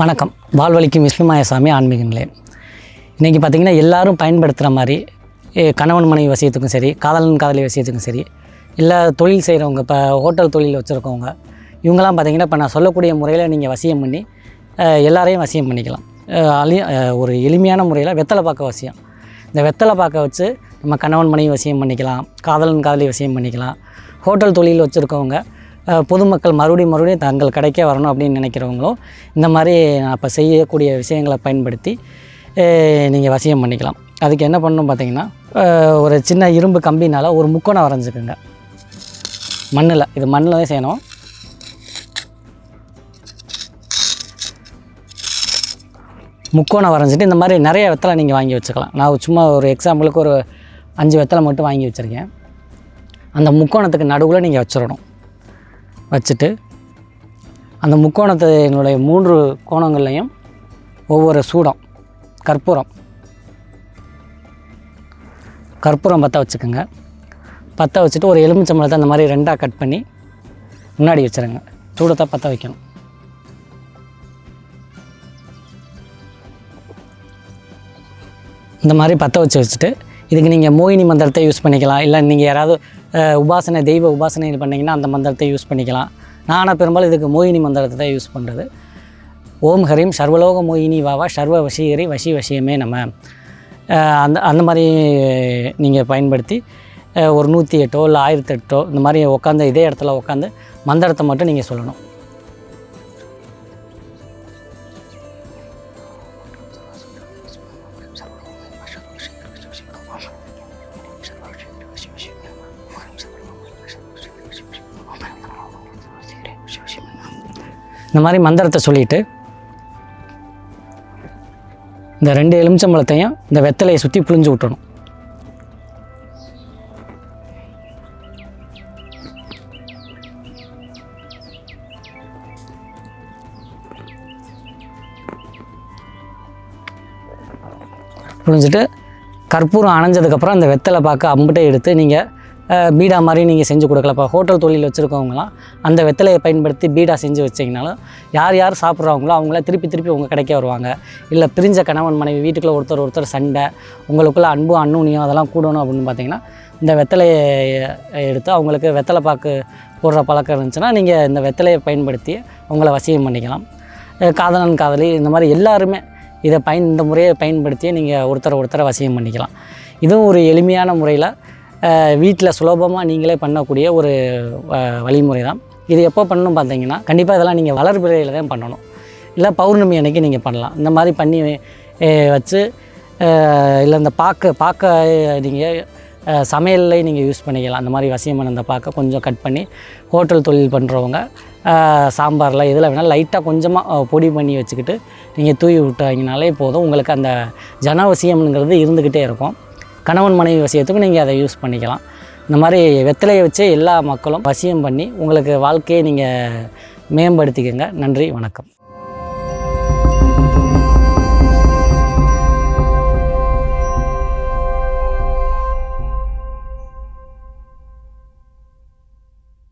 வணக்கம். வாழ்வழிக்கும் விஸ்வமாயசாமி ஆன்மீக நிலையம் இன்றைக்கி பார்த்திங்கன்னா எல்லோரும் பயன்படுத்துகிற மாதிரி கணவன் மனைவி வசியத்துக்கும் சரி காதலன் காதலி வசியத்துக்கும் சரி இல்லை தொழில் செய்கிறவங்க இப்போ ஹோட்டல் தொழில் வச்சுருக்கவங்க இவங்கெல்லாம் பார்த்திங்கன்னா இப்போ நான் சொல்லக்கூடிய முறையில் நீங்கள் வசியம் பண்ணி எல்லாரையும் வசியம் பண்ணிக்கலாம். அலி ஒரு எளிமையான முறையில் வெத்தலை பார்க்க வசியம். இந்த வெத்தலை பார்க்க வச்சு நம்ம கணவன் மனைவி வசியம் பண்ணிக்கலாம் காதலன் காதலி வசியம் பண்ணிக்கலாம். ஹோட்டல் தொழில் வச்சுருக்கவங்க பொதுமக்கள் மறுபடியும் மறுபடியும் தங்கள் கடைக்கே வரணும் அப்படின்னு நினைக்கிறவங்களும் இந்த மாதிரி நான் செய்யக்கூடிய விஷயங்களை பயன்படுத்தி நீங்கள் வசியம் பண்ணிக்கலாம். அதுக்கு என்ன பண்ணணும் பார்த்தீங்கன்னா ஒரு சின்ன இரும்பு கம்பினால் ஒரு முக்கோணம் வரைஞ்சிக்கோங்க. மண்ணில் இது மண்ணில் தான் செய்யணும். முக்கோணம் வரைஞ்சிட்டு இந்த மாதிரி நிறைய வெத்தலை நீங்கள் வாங்கி வச்சுக்கலாம். நான் சும்மா ஒரு எக்ஸாம்பிளுக்கு ஒரு அஞ்சு வெத்தலை மட்டும் வாங்கி வச்சுருக்கேன். அந்த முக்கோணத்துக்கு நடுவில் நீங்கள் வச்சிடணும். வச்சுட்டு அந்த முக்கோணத்தினுடைய மூன்று கோணங்கள்லையும் ஒவ்வொரு சூடம் கற்பூரம். கற்பூரம் பற்ற வச்சுக்கோங்க. பற்ற வச்சுட்டு ஒரு எலுமிச்சம்பழத்தை அந்த மாதிரி ரெண்டாக கட் பண்ணி முன்னாடி வச்சுருங்க. சூடத்தை பற்ற வைக்கணும். இந்த மாதிரி பற்ற வச்சு வச்சுட்டு இதுக்கு நீங்கள் மோகினி மந்திரத்தை யூஸ் பண்ணிக்கலாம். இல்லை நீங்கள் யாராவது உபாசனை தெய்வ உபாசனை பண்ணிங்கன்னா அந்த மந்திரத்தை யூஸ் பண்ணிக்கலாம். நானாக பெரும்பாலும் இதுக்கு மோகினி மந்திரத்தை தான் யூஸ் பண்ணுறது ஓம் ஹரீம் சர்வலோக மோகினி வாவா சர்வ வசீகரி வசி வசியமே நம்ம அந்த அந்த மாதிரி நீங்கள் பயன்படுத்தி ஒரு நூற்றி எட்டோ இல்லை ஆயிரத்தி எட்டோ இந்த மாதிரி உட்காந்து இதே இடத்துல உட்காந்து மந்திரத்தை மட்டும் நீங்கள் சொல்லணும். இந்த மாதிரி மந்திரத்தை சொல்லிட்டு இந்த ரெண்டு எலுமிச்சம்பழத்தையும் இந்த வெத்தலையை சுற்றி புழிஞ்சு விட்டணும் புழிஞ்சிட்டு கற்பூரம் அணைஞ்சதுக்கப்புறம் அந்த வெத்தலை பார்க்க அம்பிட்டை எடுத்து நீங்கள் பீடா மாதிரி நீங்கள் செஞ்சு கொடுக்கலாம். இப்போ ஹோட்டல் தொழில் வச்சுருக்கவங்களாம் அந்த வெத்தலையை பயன்படுத்தி பீடா செஞ்சு வச்சிங்கனாலும் யார் யார் சாப்பிட்றாங்களோ அவங்களாம் திருப்பி திருப்பி உங்கள் கடைக்கே வருவாங்க. இல்லை பிரிஞ்ச கணவன் மனைவி வீட்டுக்குள்ளே ஒருத்தர் ஒருத்தர் சண்டை உங்களுக்குள்ளே அன்பும் அன்னூனியம் அதெல்லாம் கூடணும் அப்படின்னு பார்த்தீங்கன்னா இந்த வெத்தலையை எடுத்து அவங்களுக்கு வெத்தலை பாக்கு போடுற பழக்கம் இருந்துச்சுன்னா நீங்கள் இந்த வெத்தலையை பயன்படுத்தி அவங்கள வசியம் பண்ணிக்கலாம். காதலன் காதலி இந்த மாதிரி எல்லாருமே இதை பயன் இந்த முறையை பயன்படுத்தி நீங்கள் ஒருத்தரை ஒருத்தரை வசியம் பண்ணிக்கலாம். இதுவும் ஒரு எளிமையான முறையில் வீட்டில் சுலபமாக நீங்களே பண்ணக்கூடிய ஒரு வழிமுறை தான் இது எப்போ பண்ணணும் பார்த்தீங்கன்னா கண்டிப்பாக இதெல்லாம் நீங்கள் வளர்பிறையில் தான் பண்ணணும். இல்லை பௌர்ணமி அன்னைக்கு நீங்கள் பண்ணலாம். இந்த மாதிரி பண்ணி வச்சு இல்லை இந்த பாக்கு பாக்க நீங்கள் சமையலில் நீங்கள் யூஸ் பண்ணிக்கலாம். அந்த மாதிரி வசியமான அந்த பாக்கை கொஞ்சம் கட் பண்ணி ஹோட்டல் தொழில் பண்ணுறவங்க சாம்பாரில் இதில் வேணால் லைட்டாக கொஞ்சமாக பொடி பண்ணி வச்சுக்கிட்டு நீங்கள் தூவி விட்டாங்கனாலே போதும். உங்களுக்கு அந்த ஜனவசியம்ங்கிறது இருந்துக்கிட்டே இருக்கும். கணவன் மனைவி விஷயத்துக்கும் நீங்கள் அதை யூஸ் பண்ணிக்கலாம். இந்த மாதிரி வெத்தலையை வச்சே எல்லா மக்களும் வசியம் பண்ணி உங்களுக்கு வாழ்க்கையை நீங்கள் மேம்படுத்திக்கங்க. நன்றி வணக்கம்.